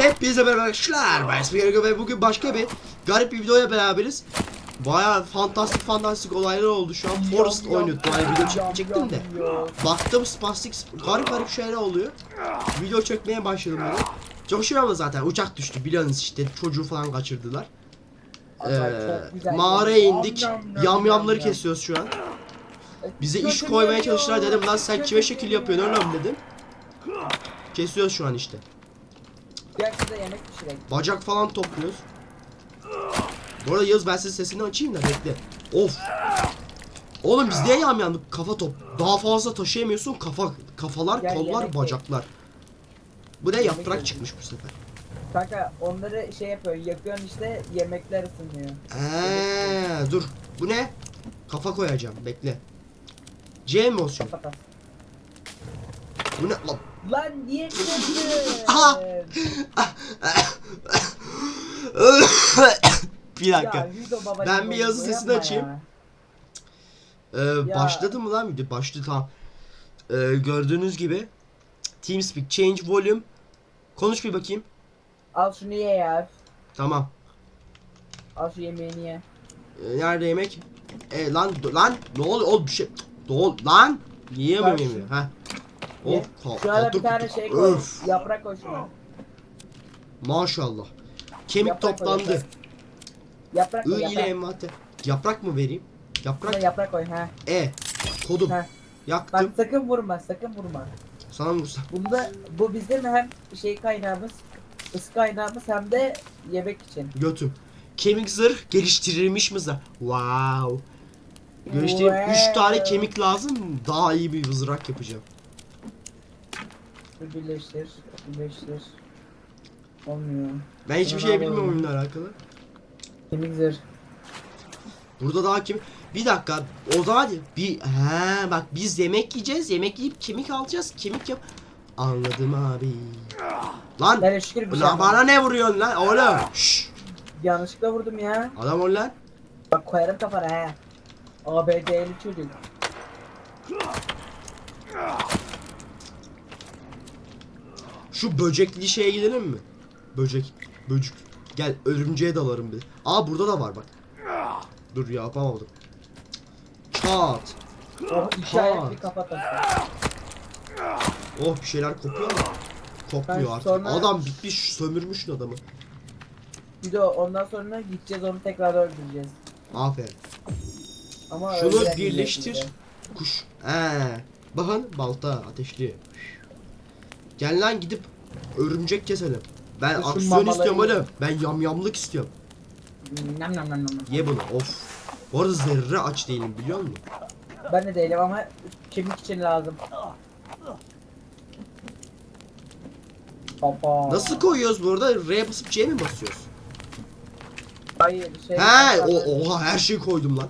Hepinize merhaba arkadaşlar. Ben Yargı ve bugün başka bir garip bir videoya beraberiz. Baya fantastik fantastik olaylar oldu şu an. Forest oynuyordum. Yani video çekecektim de. Baktım spastik garip garip şeyler oluyor. Video çekmeye başladım böyle. Çok şey ama zaten uçak düştü biliyorsunuz işte çocuğu falan kaçırdılar. Ee, mağaraya indik. Yamyamları kesiyoruz şu an. Bize iş koymaya çalıştılar dedim lan sen kime şekil yapıyorsun oğlum dedim. Kesiyoruz şu an işte. Gel size yemek pişirelim. Bacak falan topluyoruz. Bu arada Yağız ben size sesini açayım da bekle. Of. Oğlum biz niye yamyandık kafa top. Daha fazla taşıyamıyorsun kafa kafalar Gel, kollar yemek bacaklar. Bu ne Yemek yaprak yedim. çıkmış bu sefer. Kanka onları şey yapıyorsun, yakıyorsun işte yemekler ısınıyor. Eee dur. Bu ne? Kafa koyacağım bekle. C mi olsun? Kapat. Bu ne lan? Lan niye bir dakika. Ya, Ben bir yazı sesini açayım. ya. Ee, başladı mı lan video? Başladı tamam. Ee, gördüğünüz gibi TeamSpeak Change Volume Konuş bir bakayım. Al şunu ye ya. Tamam. Al şu yemeğini ye. Ee, nerede yemek? E lan lan ne oluyor oğlum bir şey. Doğal lan. Niye Bak mi şu- yemiyor? Ha. Ye. Of ka- Şu bir tane şey koy. Öf, Yaprak koy şuna. Maşallah. Kemik Yaprak koy, toplandı. yaprak. Yaprak koy I ile yaprak. Yaprak mı vereyim? Şuna Yaprak. yaprak koy ha. E. Kodum. Heh. Bak Yaktım. sakın vurma sakın vurma. Sana mı vursam? Bunda bu bizim hem şey kaynağımız ısı kaynağımız hem de yemek için. Götüm. Kemik zırh geliştirilmiş mi zırh? Wow. Geliştireyim 3 Wow. tane kemik lazım. Daha iyi bir mızrak yapacağım. Dur birleştir, birleştir. Olmuyor. Ben hiçbir Bunu şey alalım. bilmiyorum oyunla alakalı. Kemik zırh. Burada daha kim? Bir dakika. O zaman bir he bak biz yemek yiyeceğiz. Yemek yiyip kemik alacağız. Kemik yap. Anladım abi. Lan Yani şükür bir şey lan yapmadım. bana ne vuruyorsun lan oğlum? Şşş. Yanlışlıkla vurdum ya. Adam ol lan. Bak koyarım kafana he. ABD'li çocuk. Şu böcekli şeye gidelim mi? Böcek. Böcük. Gel örümceğe dalarım bir. Aa burada da var bak. Dur ya yapamadım. Çat. Oh. Oh bir şeyler kopuyor ama. Kopmuyor Ben artık. sonra- Adam bitmiş sömürmüş adamı. Bir de ondan sonra gideceğiz onu tekrar öldüreceğiz. Aferin. Ama Şunu birleştir. bir de. Kuş. He. Bakın balta ateşli. Gel lan gidip örümcek keselim. Ben Kuşun aksiyon mamaları istiyorum yiyor. oğlum. Ben yamyamlık istiyorum. Nam nam nam nam. Ye bunu. Of. Bu arada zerre aç değilim biliyor musun? Ben de değilim ama kemik için lazım. Papa. Nasıl koyuyoruz bu arada? R basıp C mi basıyoruz? Hayır şey. He, o, oha her şeyi koydum lan.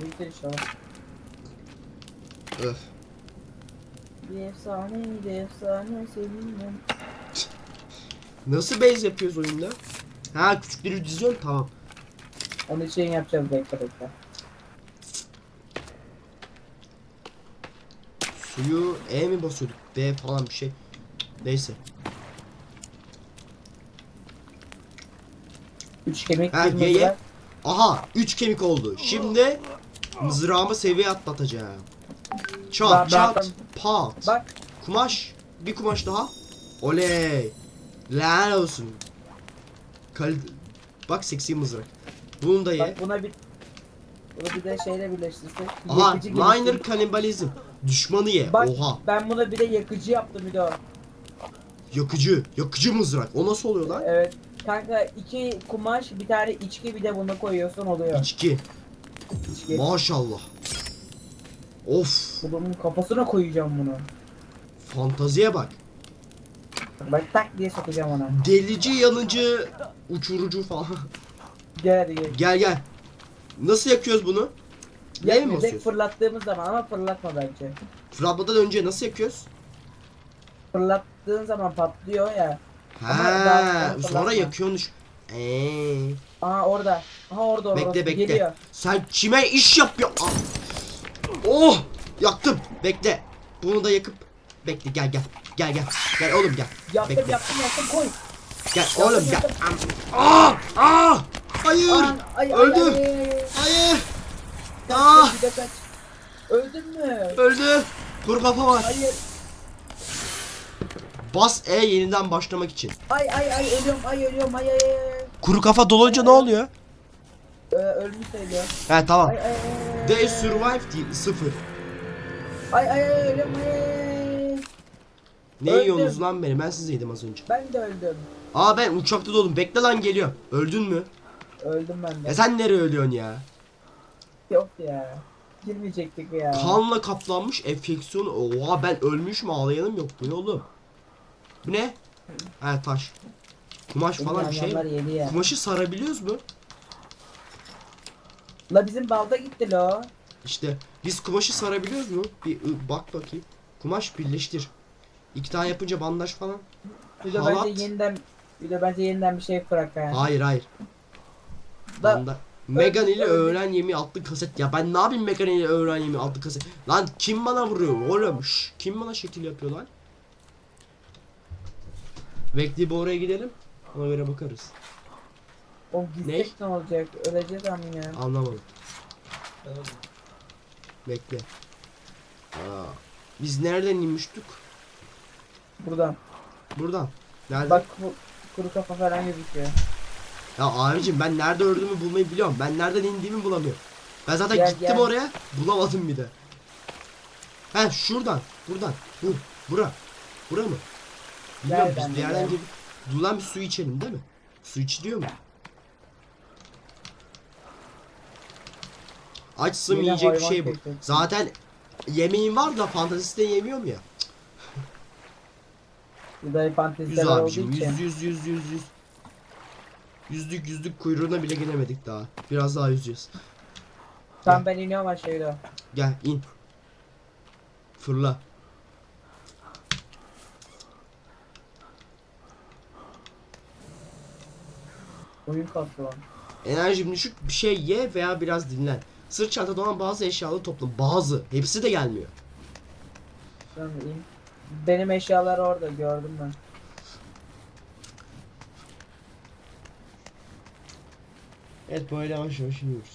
Bitir inşallah. Öf. Bir efsane, bir efsane seninle. Nasıl base yapıyoruz oyunda? Ha küçükleri diziyorsun tamam. Onun için yapacağız bekle bekle. Suyu E mi basıyorduk? B falan bir şey. Neyse. Üç kemik Ha, ye, ye. Aha 3 kemik oldu. Şimdi mızrağımı seviye atlatacağım. Çat çat pat. Bak Kumaş. Bir kumaş daha. Oley. Lan olsun. Kal Bak seksi mızrak. Bunu da ye. bak buna bir bunu bir de şeyle birleştirsek. Aha minor kanibalizm. Düşmanı ye. Bak Oha. ben buna bir de yakıcı yaptım bir de o. Yakıcı. Yakıcı mızrak. O nasıl oluyor lan? Evet. Kanka iki kumaş bir tane içki bir de bunu koyuyorsun oluyor. İçki. İçki. Maşallah. Of. Bunun kafasına koyacağım bunu. Fantaziye bak. Bak tak diye sokacağım ona. Delici, yanıcı, uçurucu falan. Gel hadi gel. gel gel. Nasıl yakıyoruz bunu? Ne mi basıyoruz? fırlattığımız zaman ama fırlatma bence. Fırlatmadan önce nasıl yakıyoruz? Fırlattığın zaman patlıyor ya. Ha, sonra sonra yakıyormuş. Eee. Aha orada. Aha orada orada. Bekle bekle. Geliyor. Sen kime iş yapıyor? Ah! Oh! Yaktım. Bekle. Bunu da yakıp bekle gel gel. Gel gel. Gel oğlum gel. Yaptım Bekle. yaptım yaptım koy. Gel oğlum gel. Aa! Aa! Hayır! Aa, ay, ay, Öldüm. ay, ay, ay. Hayır! Aa! bir de kaç. Öldün mü? Öldü. Kuru kafa var. Hayır. Bas E yeniden başlamak için. Ay ay ay ölüyorum ay ölüyorum ay ay ay. Kuru kafa dolunca ne oluyor? Ee, ölmüş sayılıyor. He tamam. Ay ay ay. They survived değil, sıfır. Ay ay ay ölüyorum ay. Ne Öldüm. yiyorsunuz lan beni? Ben sizi yedim az önce. Ben de öldüm. Aa ben uçakta doldum. Bekle lan geliyor. Öldün mü? Öldüm ben de. E sen nereye ölüyorsun ya? Yok ya. Girmeyecektik ya. Kanla kaplanmış enfeksiyon. Oha ben ölmüşüm ağlayanım yok. Bu ne oğlum? Bu ne? He taş. Kumaş falan bir şey. Yedi ya. Kumaşı sarabiliyoruz mu? La bizim balda gitti lo. İşte biz kumaşı sarabiliyoruz mu? Bir ı, bak bakayım. Kumaş birleştir. İki tane yapınca bandaj falan. Bir de Halat. bence yeniden bir de bence yeniden bir şey bırak ha. Hayır hayır. Da- Banda. Megan ile öğlen yemeği altlı kaset. Ya ben ne yapayım Megan ile öğlen yemeği altlı kaset. Lan kim bana vuruyor oğlum? Şş, kim bana şekil yapıyor lan? Bekle bir oraya gidelim. Ona göre bakarız. O gitsek ne olacak? Öleceğiz ya. Anlamadım. Bekle. Aa, biz nereden inmiştik? Buradan. Buradan. Nereden? Bak bu kuru kafa falan gözüküyor. Ya abicim ben nerede öldüğümü bulmayı biliyorum. Ben nereden indiğimi bulamıyorum. Ben zaten Gel, gittim gel. oraya bulamadım bir de. He şuradan. Buradan. Bu. Bura. Bura mı? Bilmiyorum biz bir yerden gelip Dur lan bir su içelim değil mi? Su içiliyor mu? Açsın Yine yiyecek bir hayvan şey bu. kekesi. Zaten yemeğim var da fantaziste yemiyorum ya. Bir de Yüz fanteziler olduğu abicim için. yüz yüz yüz yüz yüz. Yüzlük yüzlük kuyruğuna bile gelemedik daha. Biraz daha yüzeceğiz. Tamam ben iniyorum aşağıya. Gel in. Fırla. Oyun kalktı lan. Enerjim düşük bir şey ye veya biraz dinlen. Sırt çantada olan bazı eşyaları topla. Bazı. Hepsi de gelmiyor. Benim eşyalar orada gördüm ben. Evet böyle yavaş yavaş iniyoruz.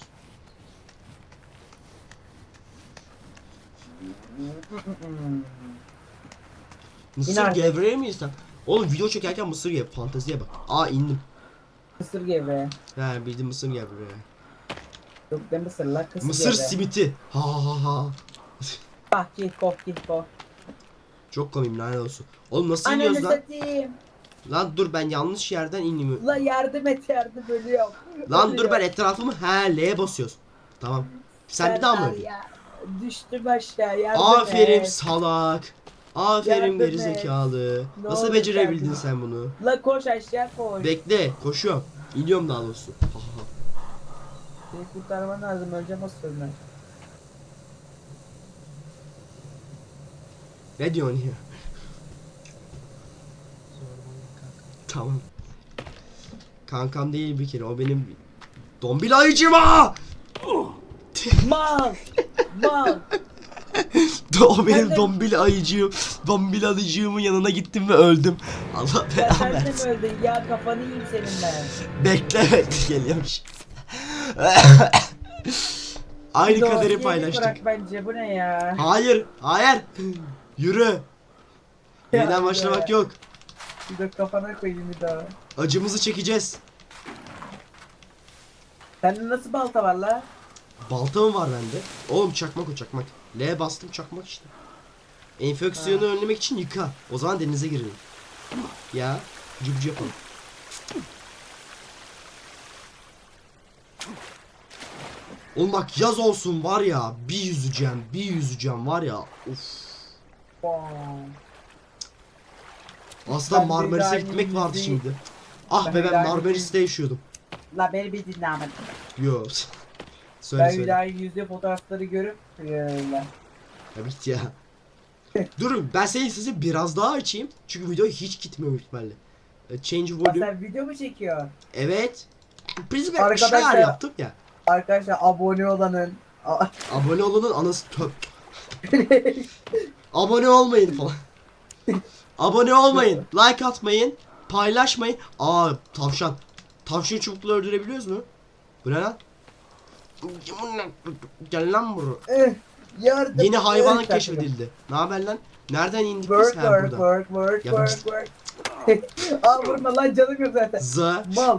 Mısır artık. gevreği miyiz lan? Oğlum video çekerken mısır gev. Fanteziye bak. Aa indim. Kısır gevre. He bildim mısır gevreği. Yok ne mısırlar kısır Mısır gevre. simiti. Ha ha ha. Ah git kok git kok. Çok komik lanet olsun. Oğlum nasıl Ananı iniyoruz lan? satayım. Lan dur ben yanlış yerden ineyim. La yardım et yardım ölüyorum. Lan dur ben etrafımı he L'ye basıyoruz. Tamam. Sen bir daha mı öldün? ya. Düştüm aşağı yardım Aferin et. salak. Aferin Yardım geri et. zekalı. Ne Nasıl becerebildin sen bunu? La koş aşağı koş. Bekle, koşuyorum. İniyorum daha doğrusu. Ha, ha. Seni kurtarman lazım öleceğim o sırrına. Ne diyorsun ya? Tamam. Kankam değil bir kere. O benim dombil ayıcıma. Mal! Mal! o benim Ben de- dombil ayıcığım. Dombil ayıcığımın yanına gittim ve öldüm. Allah Ya belamı sen de mi versin. öldün ya kafanı yiyeyim senin ben. Bekle bekle geliyormuş. Aynı Doğru, kaderi paylaştık. Bırak bence bu ne ya? Hayır, hayır. Yürü. Ya, Yeniden başlamak yok. Bir de kafana koyayım bir daha. Acımızı çekeceğiz. Sende nasıl balta var la? Balta mı var bende? Oğlum çakmak o çakmak. L bastım çakmak işte. Enfeksiyonu önlemek için yıka. O zaman denize girelim. Ya cıbcı yapalım. Oğlum bak yaz olsun var ya bir yüzeceğim bir yüzeceğim var ya. Bom. Aslında Ben Marmaris'e gitmek vardı şimdi. Ah be ben Marmaris'te yaşıyordum. La beni bir dinle Ahmet. Yo. söyle Ben söyle. daha yüzde fotoğrafları görüp. Ya bit ya. Durun ben senin sesi biraz daha açayım. Çünkü video hiç gitmiyor büyük ihtimalle. E, Change volume. sen video mu çekiyor? Evet. Biz bir Arkadaşlar- şeyler yaptık ya. Arkadaşlar abone olanın Abone olanın anası töp. Abone olmayın falan. Abone olmayın. Like atmayın. paylaşmayın. Aa tavşan. Tavşan çubukla öldürebiliyoruz mu? Bu ne lan? Gel lan buraya. Eh, yardım. Yeni hayvanlık Eh, keşfedildi. Ne haber lan? Nereden indik biz? Work Ha work burada. work work Ya work work. Aa vurma lan canım yok zaten. Z. Mal.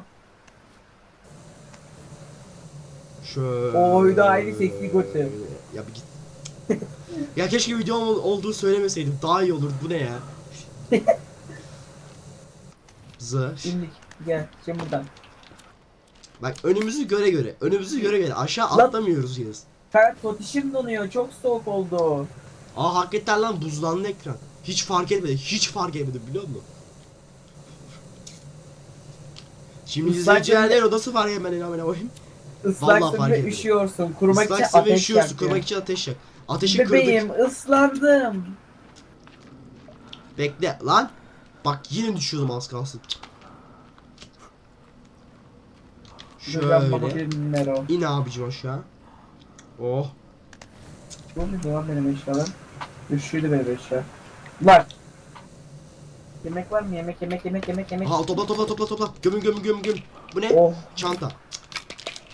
Şöyle. Oydu aynı seksi götü. Ya bir git. ya keşke videom ol- olduğu söylemeseydim. Daha iyi olurdu. Bu ne ya? Z. İndik. Gel şimdi buradan. Bak önümüzü göre göre. Önümüzü göre göre. Aşağı Lan- atlamıyoruz yalnız. Kanka totişim donuyor. Çok soğuk oldu. Aa hakikaten lan buzlandı ekran. Hiç fark etmedi. Hiç fark etmedim biliyor musun? Şimdi Islak izleyiciler odası fark etmedi hemen koyayım. Islaksın fark ve etmedim. üşüyorsun. Kurumak için Islaksın ve ateş üşüyorsun. yakıyor. Kurmak için ateş yak. Ateşi kırdık. Bebeğim ıslandım. Bekle lan. Bak yine düşüyordum az kalsın. Şuradan baba Şöyle. bir Nero. İn abicim aşağı. Oh. Ne oldu lan benim eşyalarım? Üşüdü benim eşya. Lan. Yemek var mı? Yemek yemek yemek yemek yemek. Aha topla topla topla topla. Gömül gömül gömül gömül. Bu ne? Oh. Çanta.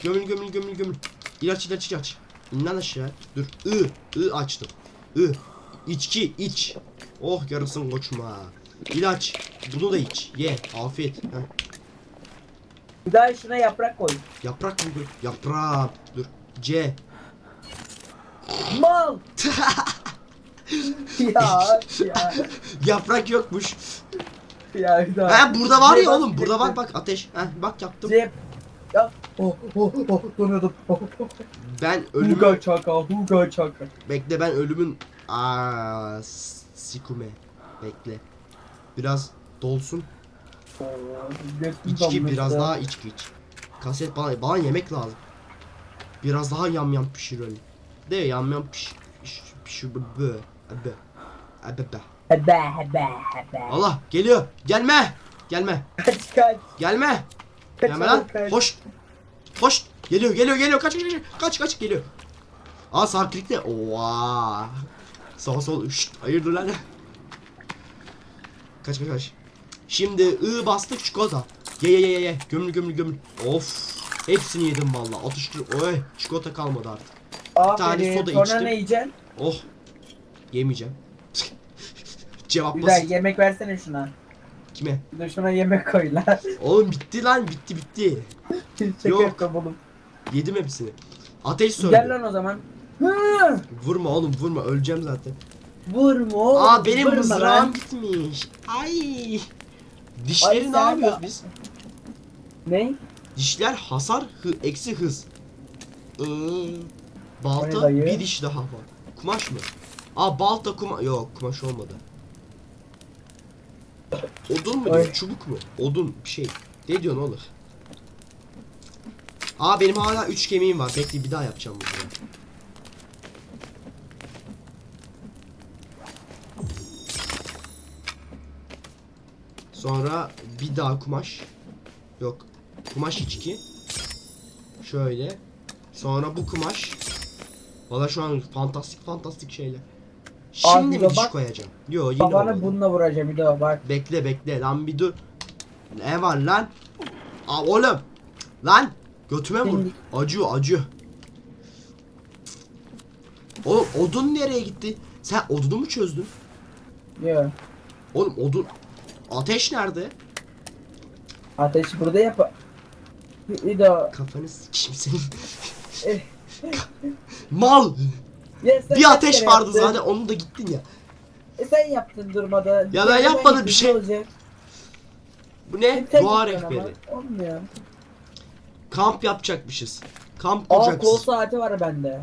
Gömül gömül gömül gömül. İlaç ilaç ilaç. İn lan aşağı. Dur. I. I açtım. I. İçki iç. Oh yarısın koçum ha. İlaç. Bunu da iç. Ye. Afiyet. Heh. Bir daha şuna yaprak koy. Yaprak mı? bu? Yaprak. Dur. C. Mal. ya ya Yaprak yokmuş. ya bir daha. Ha burada var ya oğlum. Burada bak. bak ateş. Heh bak yaptım. Cep. Ya. Oh oh oh donuyordum. Oh, oh. Ben ölümü Huga çaka huga çaka. Bekle ben ölümün Aa, s- sikume. Bekle. Biraz dolsun. Götüm İçki biraz daha içki iç. Kaset bana bana yemek lazım. Biraz daha yam yam pişirelim. De yam yam piş piş piş bı bı bı bı. Allah geliyor. Gelme. Gelme. Kaç kaç. Gelme. Gelme lan. kaç. Hoş. Hoş. Geliyor geliyor geliyor. Kaç kaç kaç. Kaç kaç geliyor. Aa sağ klikle. Oha. Sağ sol. Şşt, hayırdır lan. Kaç kaç kaç. Şimdi ı bastık çikolata. Ye ye ye ye. Gömül gömül gömül. Of. Hepsini yedim valla. Atıştır. Oy. Çikolata kalmadı artık. Aferin. tane soda Sonra içtim. ne yiyeceksin? Oh. Yemeyeceğim. Cevap Güzel basit. yemek versene şuna. Kime? De şuna yemek koy lan. Oğlum bitti lan bitti bitti. Yok. oğlum. Yedim hepsini. Ateş söndü. Gel lan o zaman. Hı! Vurma oğlum vurma öleceğim zaten. Vurma oğlum. Aa benim vurma mızrağım lan. gitmiş. Ay. Ay, Dişleri ne sen yapıyoruz de- biz? Ne? Dişler hasar hı, eksi hız. Ne balta dayı? bir diş daha var. Kumaş mı? Aa balta kuma yok kumaş olmadı. Odun mu Ay. diyor çubuk mu? Odun bir şey. Ne diyorsun oğlum? Aa benim hala 3 kemiğim var. Bekle bir daha yapacağım bunu. Sonra bir daha kumaş. Yok. Kumaş içki. Şöyle. Sonra bu kumaş. Valla şu an fantastik fantastik şeyler. Şimdi Abi mi diş bak- koyacağım? Yo yine Babana olmadı. bununla vuracağım bir daha bak. Bekle bekle lan bir dur. Ne var lan? Aa oğlum. Lan. Götüme vur. Acıyor acıyor. Oğlum odun nereye gitti? Sen odunu mu çözdün? Yok. Oğlum odun... Ateş nerede? Ateşi burada yap. Bir, bir daha. Kafanı sikeyim senin. Eh. Mal. Ya sen Bir kaç ateş kere vardı yaptın? zaten onu da gittin ya. E sen yaptın durmadan. Ya ben yapmadım bir şey. Bu ne? Sen Doğa rehberi. Olmuyor. Kamp yapacakmışız. Kamp Aa kol saati var bende.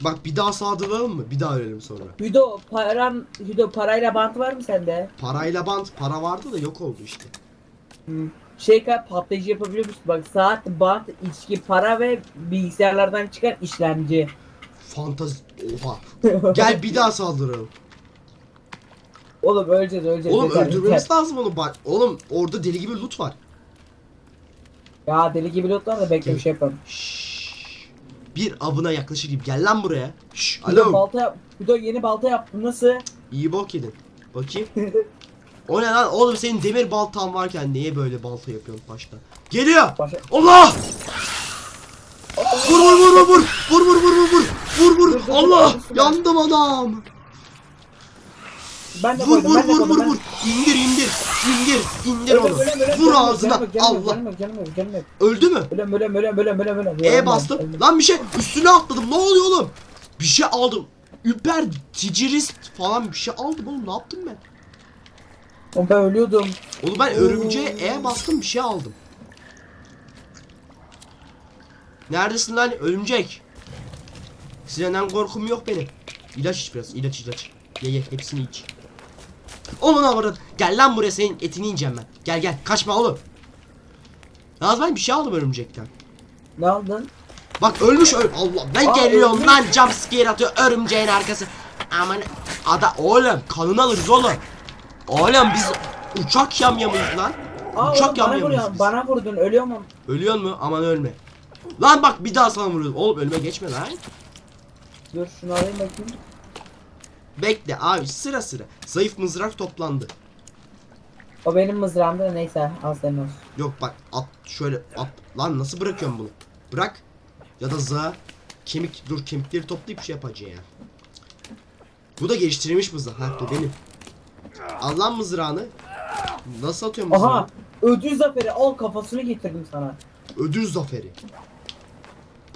Bak bir daha saldıralım mı? Bir daha ölelim sonra. Hüdo paran Hüdo parayla bant var mı sende? Parayla bant para vardı da yok oldu işte. Şey kadar patlayıcı yapabiliyor musun? Bak saat, bant, içki, para ve bilgisayarlardan çıkan işlemci. Fantazi... Oha. Gel bir daha saldıralım. Oğlum öleceğiz öleceğiz. Oğlum yeter, öldürmemiz yeter. lazım onu bak. Oğlum orada deli gibi loot var. Ya deli gibi lootlar da bekle bir şey yapalım. Bir abına yaklaşır gibi. Gel lan buraya. Şşş. Bir de Alo. balta yap. Bir de yeni balta yaptım nasıl? İyi bok yedin. Bakayım. O ne lan? Oğlum senin demir baltan varken niye böyle balta yapıyorsun başta? Geliyor. Başa... Allah! Vur vur vur vur vur. Vur vur vur vur vur vur dur, Allah yandım adam. Ben de Vur vur vur vur vur indir indir indir indir onu. Vur ağzına Allah. Öldü mü? Ölüm ölüm ölüm ölüm ölüm ölüm. E bastım. Lan bir şey üstüne atladım. Ne oluyor oğlum? Bir şey aldım. Üper ticerist falan bir şey aldım oğlum. Ne yaptım ben? Oğlum ben ölüyordum. Oğlum ben örümceğe E bastım bir şey aldım. Neredesin lan örümcek? Senden korkum yok benim. İlaç iç biraz ilaç ilaç. Ye ye hepsini iç. Oğlum avradın. Gel lan buraya senin etini yiyeceğim ben. Gel gel kaçma oğlum. Ben bir şey aldım örümcekten. Ne aldın? Bak ölmüş öl. Allah ben Aa, geliyorum ölmüş. lan jump scare atıyor örümceğin arkası. Aman ada oğlum kanını alırız oğlum. Oğlum biz uçak yamyamıyız lan. Aa uçak bana yamyamıyız biz. Bana vurdun ölüyor mu? Ölüyor mu? Aman ölme. Lan bak bir daha sana vuruyorum. Oğlum ölme geçme lan. Dur şunu alayım bakayım. Bekle abi sıra sıra. Zayıf mızrak toplandı. O benim mızrağımda da neyse senin olsun. Yok bak at şöyle at. Lan nasıl bırakıyorum bunu? Bırak. Ya da za. Kemik dur kemikleri toplayıp şey yapacağım ya. Bu da geliştirilmiş mızrak. Ha bu benim. Al lan mızrağını. Nasıl atıyorum mızrağı? Aha ödül zaferi al kafasını getirdim sana. Ödül zaferi.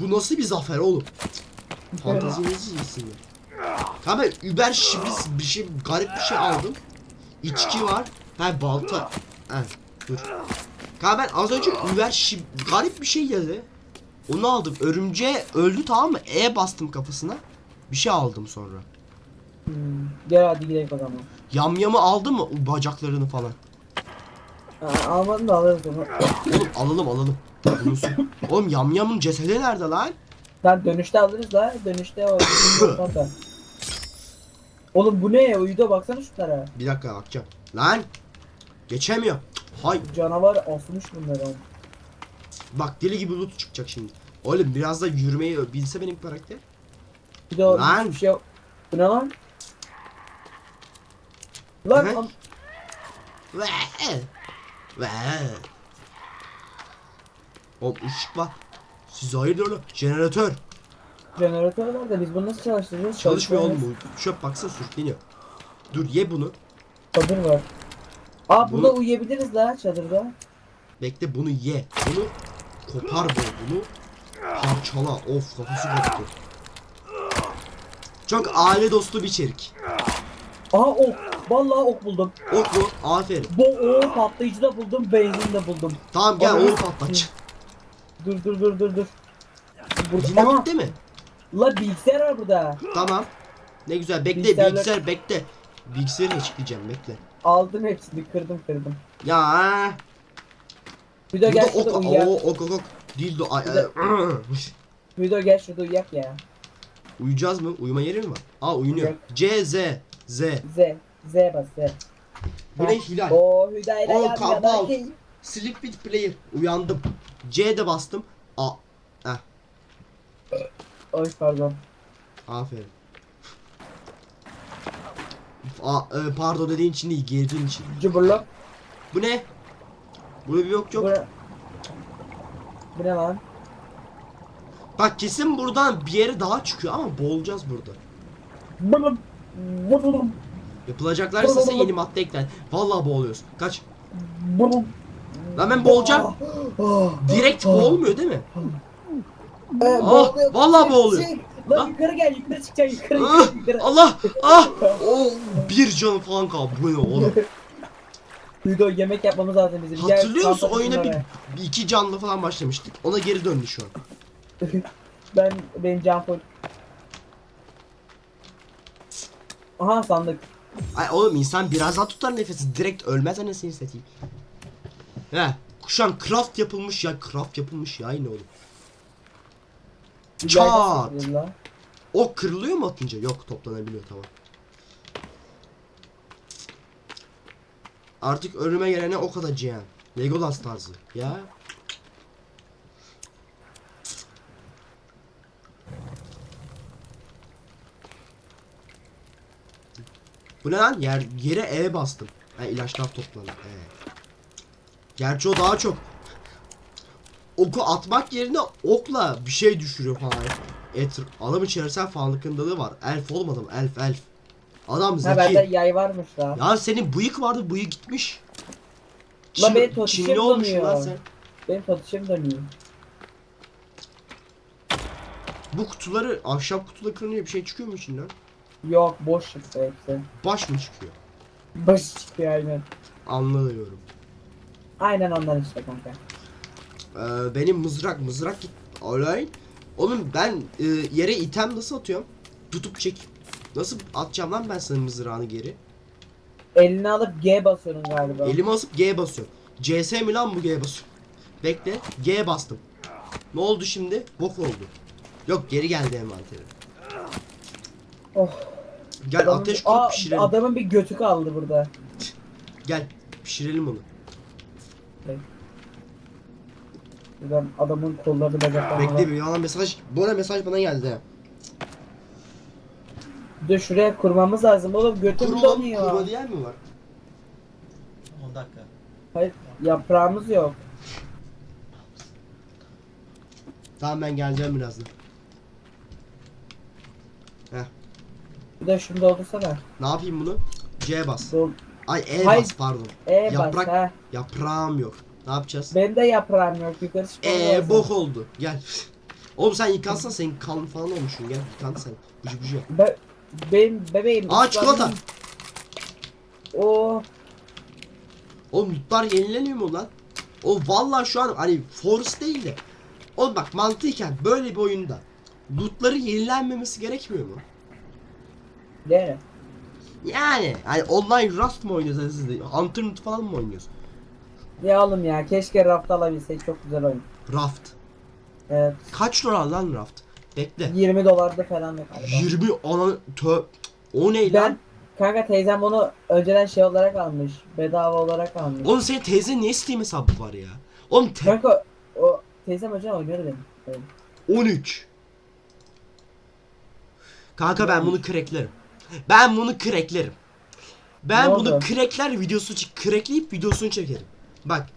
Bu nasıl bir zafer oğlum? Fantazi nasıl iyisin ya? Ha ben Uber şibis bir şey garip bir şey aldım. İçki var. Ha balta. Ha dur. Ha ben az önce Uber şib garip bir şey geldi. Onu aldım. Örümceğe öldü tamam mı? E bastım kafasına. Bir şey aldım sonra. Hmm. Gel hadi gidelim o zaman. Yamyamı aldım mı? Bacaklarını falan. Aa, almadım da alırız onu. Oğlum alalım alalım. Bulunsun. Oğlum yamyamın cesedi nerede lan? Lan dönüşte alırız da dönüşte o da. Oğlum bu ne ya uyuda baksana şunlara. Bir dakika bakacağım. Lan! Geçemiyor. Hay Canavar asmış bunları. bak deli gibi loot çıkacak şimdi. Oğlum biraz da yürümeyi bilse benim karakter. Bir de o Lan! hiçbir şey yok. Bu ne lan? Lan Ne? am- Ve ve. Oğlum ışık var. Siz hayırdır oğlum? Jeneratör. jeneratör var da biz bunu nasıl çalıştıracağız? Çalışmıyor oğlum bu. Çöp baksana sürükleniyor. Dur ye bunu. Çadır var. Aa burada Bu- uyuyabiliriz la çadırda. Bekle bunu ye. Bunu kopar bu. Bunu parçala. Of kafası koptu. Çok aile dostu bir içerik. Aha ok. Vallahi ok buldum. Ok mu? Aferin. Bu o patlayıcı da buldum, benzin de buldum. Tamam gel Oğlum. onu patlat. Dur dur dur dur dur. Burada Yine Aha, bitti mi? la bilgisayar var burada. Tamam. Ne güzel bekle Bilgisayarlar- bilgisayar bekle. Bilgisayarı açıklayacağım bekle. Aldım hepsini kırdım kırdım. Ya. Burada gel şurada ok, uyuyak. o, ok ok ok. Dildo ay, Bir de- Hüdo gel şurada uyuyak ya. Uyuyacağız mı? Uyuma yeri mi var? Aa uyunuyor. C Z Z. Z. Z bas Z. Bu ne hilal? O Hüdayla O yan kabal. yana. Sleep with player. Uyandım. C de bastım. A. Heh. Oy pardon. Aferin. A, e, pardon dediğin için değil, girdiğin için. Cıbırlak. Bu ne? Burada bir yok yok. Bu ne? Bu ne lan? Bak kesin buradan bir yere daha çıkıyor ama boğulacağız burada. Bılım. Bılım. Yapılacaklar ise yeni madde eklen. Vallahi boğuluyoruz. Kaç. Bılım. Lan ben boğulacağım. Ah. Direkt boğulmuyor değil mi? Ee, Ah, boğuluyor. vallahi Çık, boğuluyor. çık. Lan Lan. yukarı gel yukarı çıkacaksın yukarı Ah, yukarı yukarı. Allah! Ah! Oh, bir canı falan kaldı. Bu ne oğlum? Hüdo yemek yapmamız lazım bizim. Gel, Hatırlıyor musun oyuna bir, şunlara. bir iki canlı falan başlamıştık. Ona geri döndü şu an. Ben benim can full. Aha sandık. Ay oğlum insan biraz daha tutar nefesi. Direkt ölmez anasını satayım. He. Kuşan craft yapılmış ya. Craft yapılmış ya yine oğlum. Çat. O kırılıyor mu atınca? Yok toplanabiliyor tamam. Artık önüme gelene o kadar cihan. Legolas tarzı. Ya. Bu ne lan? Yer, yere E bastım. Ha ilaçlar toplanır. Evet. Gerçi o daha çok. Oku atmak yerine okla bir şey düşürüyor falan. Et, adamın çevresel farkındalığı var. Elf olmadım elf elf. Adam Ha bende zeki. yay varmış la. Ya senin bıyık vardı bıyık gitmiş. La Çin- benim totişim Çinli olmuşsun lan sen. Benim satışım dönüyor. Bu kutuları ahşap kutuları kırınca bir şey çıkıyor mu içinden? Yok boş çıktı hepsi. Baş mı çıkıyor? Baş çıkıyor aynen. Anlıyorum. Aynen ondan işte kanka. Ee, benim mızrak mızrak git. Olay. Oğlum ben e, yere item nasıl atıyorum? Tutup çek. Nasıl atacağım lan ben senin mızrağını geri? Elini alıp G basıyorsun galiba. Elimi asıp G basıyorum. CS mi lan bu G basıyorum? Bekle. G bastım. Ne oldu şimdi? Bok oldu. Yok geri geldi envantere. Oh. Gel ateş Aa, kurup pişirelim. Adamın bir götü kaldı burada. Gel pişirelim onu. Buradan adamın kolları bacakları Bekle bir yalan mesaj. Bu arada mesaj bana geldi. de şuraya kurmamız lazım oğlum götüm Kurulum donuyor. kurma diyen mi var? 10 dakika. Hayır yaprağımız yok. Tamam ben geleceğim birazdan. Bir de şunu doldursana. Ne yapayım bunu? C bas. Dol Ay E Hayır. bas pardon. E bas Yaprak- ha. Yaprağım yok. Ne yapacağız? Benim de yaprağım yok yukarı çıkmam Eee lazım. bok oldu. Gel. Oğlum sen yıkansan senin kalın falan olmuşsun gel yıkan sen. Bıcı bıcı. Be benim bebeğim. Aa çikolata. O Oğlum lootlar yenileniyor mu lan? O vallahi şu an hani Force değil de. Oğlum bak mantıken böyle bir oyunda lootları yenilenmemesi gerekmiyor mu? ne? Yani hani online Rust mı oynuyoruz siz de? Hunter falan mı oynuyoruz? Ya oğlum ya keşke raft alabilsek çok güzel oyun. Raft. Evet. Kaç dolar lan Raft? Bekle. 20 dolarda falan da galiba. 20 ana tö o ne Ben lan? kanka teyzem onu önceden şey olarak almış. Bedava olarak almış. Oğlum senin teyze niye Steam hesabı var ya? Oğlum te- Kanka o teyzem önceden oynuyordu benim. Evet. 13. Kanka ben bunu cracklerim. Ben bunu cracklerim. Ben Ne bunu oldu? crackler videosu çek crackleyip videosunu çekerim. Bak.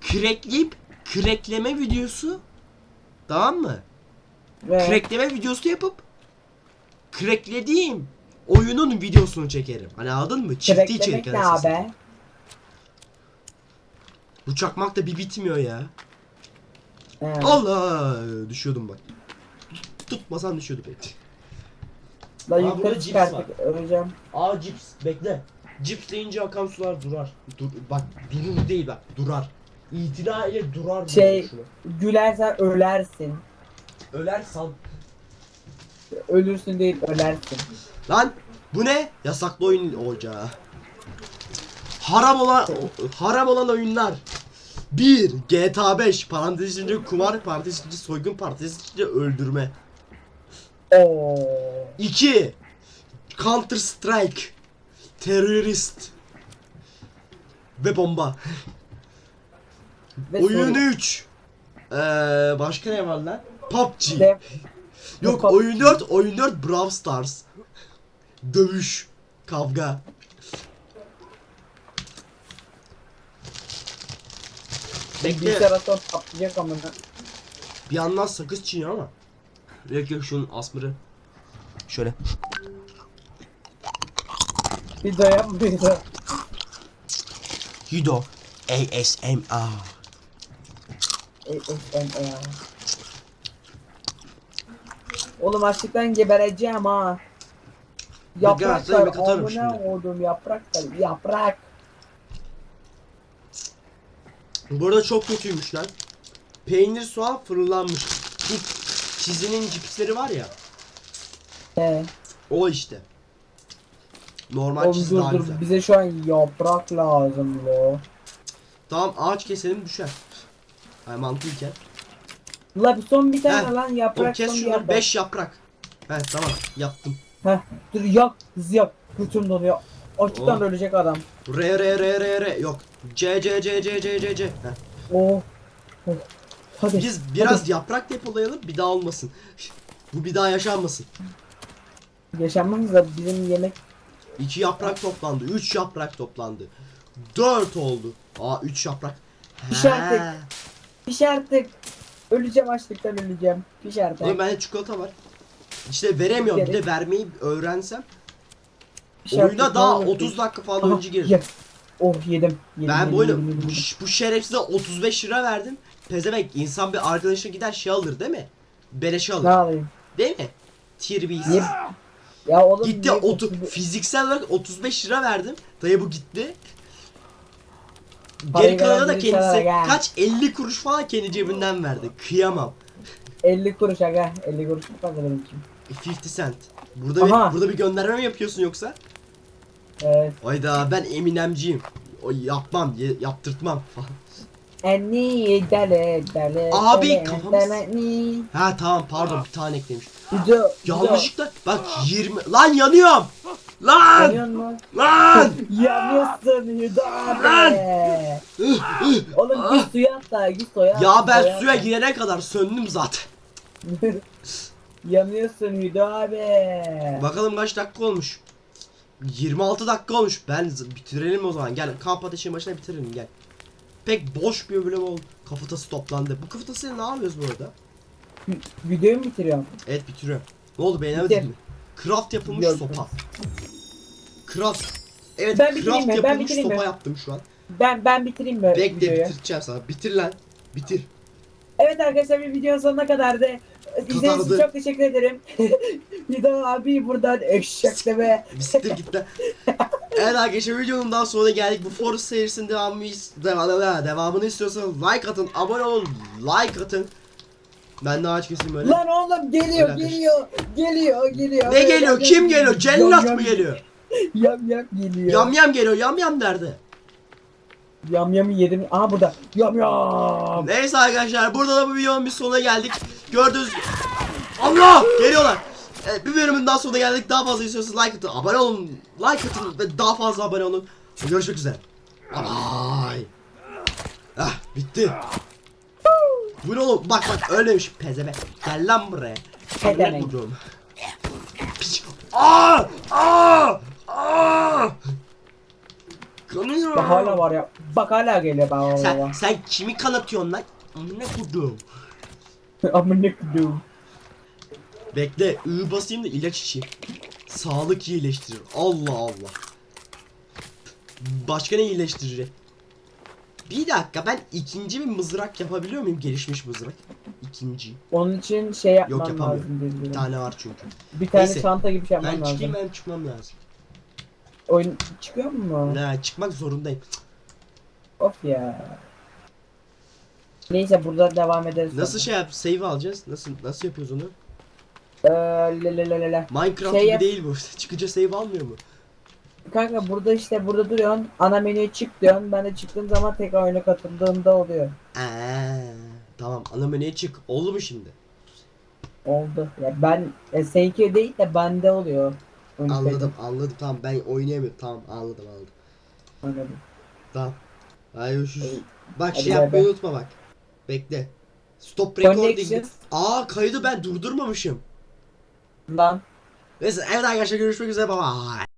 Crackleyip crackleme videosu tamam mı? Ve Crackleme videosu yapıp cracklediğim oyunun videosunu çekerim. Hani anladın mı? Çifti içerik ne abi? Bu çakmak da bir bitmiyor ya. He. Allah düşüyordum bak. Tutmasan düşüyordu pek. La Aa, burada yukarı cips çıkarttık öleceğim. Aa cips bekle. Cips deyince akan sular durar. Dur, bak durur değil bak durar. İtina ile durar. bu Şey-. Gülersen ölersin. Öler san. Ölürsün değil ölersin. Lan bu ne? Yasaklı oyun ocağı. Haram olan haram olan oyunlar. 1. GTA 5 parantez içinde kumar parantez içinde soygun parantez içinde öldürme. Oo. 2. Counter Strike. Terörist. Ve bomba. Ve Oyun soru. 3. Ee, başka ne var lan? PUBG. Ve Yok PUBG. oyun 4, oyun 4 Brawl Stars. Dövüş, kavga. Bekle. bilgisayar patlayacak. Bir yandan sakız çiğniyor ama. Bekle şunun asmırı. Şöyle. Bir dayan bir de. Hido. ASMR. E. Oğlum açlıktan gebereceğim ha. Yapraklar bir katarım amına şimdi. oğlum yapraklar yaprak. Bu arada çok kötüymüş lan. Peynir soğan fırınlanmış. Bu çizinin cipsleri var ya. He. O işte. Normal Oğlum çiz dur daha dur güzel. bize şu an yaprak lazım lo. Tamam ağaç keselim düşer. Yani mantıken. La bir son bir tane Heh, lan Oğlum yaprak kes son bir şunları yaprak. 5 yaprak. He tamam yaptım. Heh dur yak hızlı yak. Götüm donuyor. Açlıktan Oh. ölecek adam. R R R R R yok. C C C C C C C. Heh. Oh. oh. Hadi. Biz biraz yaprak depolayalım bir daha olmasın. Bu bir daha yaşanmasın. Yaşanmamız da bizim yemek 2 yaprak toplandı. 3 yaprak toplandı. 4 oldu. Aa 3 yaprak. Piş artık. Piş artık. Öleceğim açlıktan öleceğim. Piş artık. Oğlum bende çikolata var. İşte veremiyorum. Bir de vermeyi öğrensem. Piş Oyuna daha olur 30 piş. dakika falan Aha, önce girdim. ye. Oh yedim. yedim Ben yedim, bu oyunu bu, bu şerefsize 35 lira verdim. Pezevenk insan bir arkadaşına gider şey alır değil mi? Beleşe Ne alır. alayım? Değil mi? Tier. Niye? Ya oğlum Gitti niye otu otuz- fiziksel olarak 35 lira verdim. Dayı bu gitti. Parayı Geri kalanı da veren kendisi ha. kaç 50 kuruş falan kendi cebinden verdi. Kıyamam. 50 kuruş aga. 50 kuruş mu fazla benim için? 50 cent. Burada bir, Aha. burada bir gönderme mi yapıyorsun yoksa? Evet. Ayda ben Eminemciyim. O yapmam, ye- yaptırtmam falan. Enni dele dele. Abi, dele, kafamı dele, ni. Ha tamam pardon bir tane eklemiş. Yanlışlıkla bak 20 lan yanıyorum. Lan Yanıyor mu? lan. Yanıyorsun Hüda abi. Oğlum git suya atla. Git suya ya ben suya girene kadar söndüm zaten. Yanıyorsun Hüda abi. Bakalım kaç dakika olmuş. 26 dakika olmuş. Ben z- bitirelim o zaman. Gel kamp ateşinin başına bitirelim gel. Pek boş bir bölüm oldu. Kafatası toplandı. Bu kafatasıyla ne yapıyoruz bu arada? Videoyu mu bitiriyorum? Evet bitiriyorum. Ne oldu beğenemedin mi? Craft yapılmış Yok. sopa. Craft. Evet Ben craft? Ben yapılmış bitireyim sopa mi? yaptım şu an. Ben ben bitireyim mi Bekle videoyu? bitireceğim sana. Bitir lan. Bitir. Evet arkadaşlar bir videonun sonuna kadar da izlediğiniz için çok teşekkür ederim. Hüda abi buradan eşekleme. Bisiktir git lan. evet arkadaşlar videonun daha sonra geldik. Bu Forest serisinin devamını, devamını, devamını istiyorsanız like atın, abone olun, like atın. Ben de ağaç keseyim öyle. Lan oğlum geliyor Öyle geliyor geliyor geliyor. ne geliyor? Kim geliyor? Cellat mı geliyor? Yam yam geliyor. Yam yam geliyor. Yam yam nerede? Yam yamı yedim. Aha burada. Yam yam. Neyse arkadaşlar burada da bu videonun bir sonuna geldik. Gördüğünüz Allah geliyorlar. Evet, bir bölümün daha sonuna geldik. Daha fazla istiyorsanız like atın, abone olun, like atın ve daha fazla abone olun. Görüşmek üzere. Bye. Ah bitti. Bu ne oğlum? Bak bak öyleymiş pezebe. Gel lan buraya. Pezevenk. Piç. Aa! Aa! Aa! Kanıyor. Bak hala var ya. Bak hala geliyor baba. Sen, sen kimi kanatıyorsun lan? Amına kudum. Amına koyduğum. Bekle, ı basayım da ilaç içeyim. Sağlık iyileştirir. Allah Allah. Başka ne iyileştirir? Bir dakika ben ikinci bir mızrak yapabiliyor muyum? Gelişmiş mızrak. İkinci. Onun için şey yapman yapamıyorum. lazım diye Bir tane var çünkü. Bir tane Neyse. çanta gibi şey yapman Ben lazım. çıkayım ben çıkmam lazım. Oyun çıkıyor mu? Ne çıkmak zorundayım. Of ya. Neyse burada devam ederiz. Nasıl sonra. şey yap? Save alacağız. Nasıl nasıl yapıyoruz onu? Ee, le le le le. Minecraft Şey gibi yap- değil bu. Çıkınca save almıyor mu? Kanka burada işte burada duruyorsun. Ana menüye çık diyorsun. Ben de çıktığım zaman tekrar oyuna katıldığımda oluyor. Aa, tamam ana menüye çık. Oldu mu şimdi? Oldu. Ya ben e, seninki değil de bende oluyor. Oyun Anladım anladım tamam ben oynayamıyorum tamam anladım anladım. Anladım. Tamam. Hadi görüşürüz. Hadi. Bak Hadi şey bay yapmayı bay. unutma bak. Bekle. Stop recording. Connection. Aa kaydı ben durdurmamışım. Lan. Neyse evet arkadaşlar görüşmek üzere bye bye.